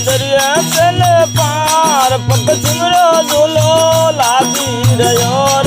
દરિયા પાર પગ સિંગડો ઝૂલો લાગી રહ્યો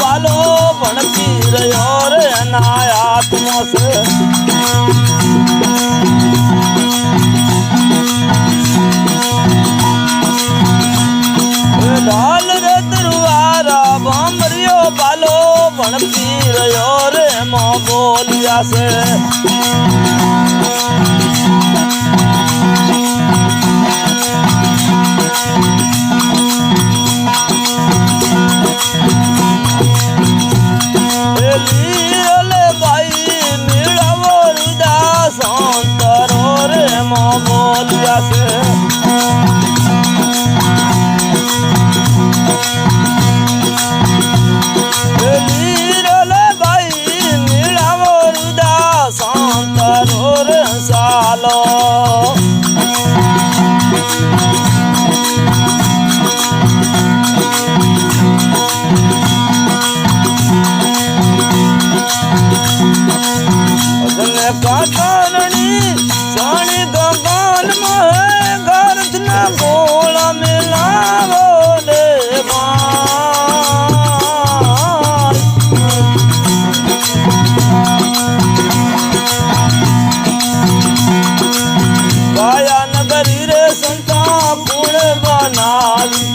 બાલો ભણતી રહ્યો રે એના હાથમાં છે. લાલ રે દરવારા ભમરિયો બાલો ભણતી રહ્યો બોલ્યા છે. பாலும்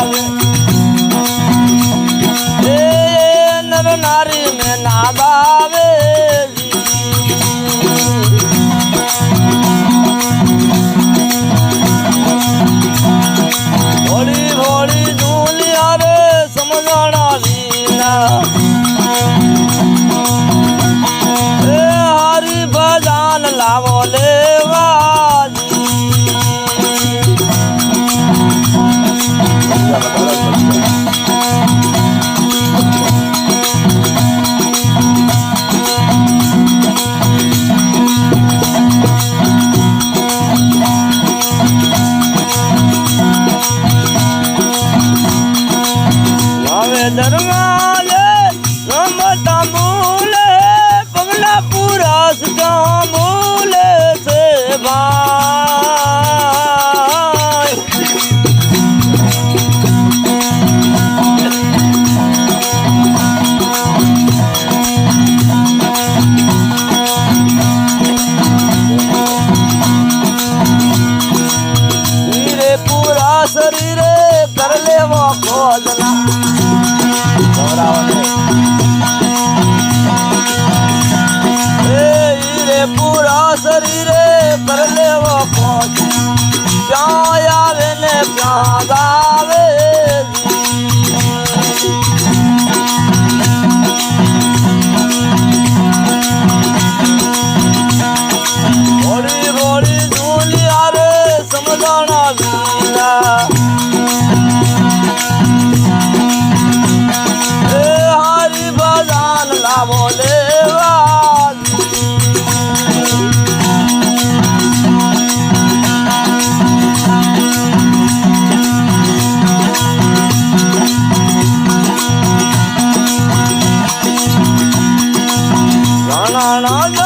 Bye. let them પૂરા காணாத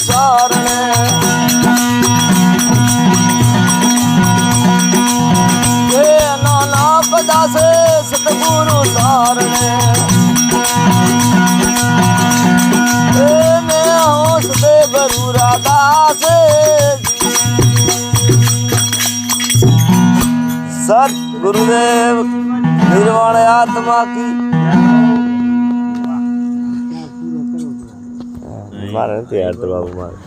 પારણે નાના બધા છે સતગુરુ સારણે સત ગુરુદેવ નિર્વાણ આત્મા કી મારે નથી યાર તો બાબુ મારે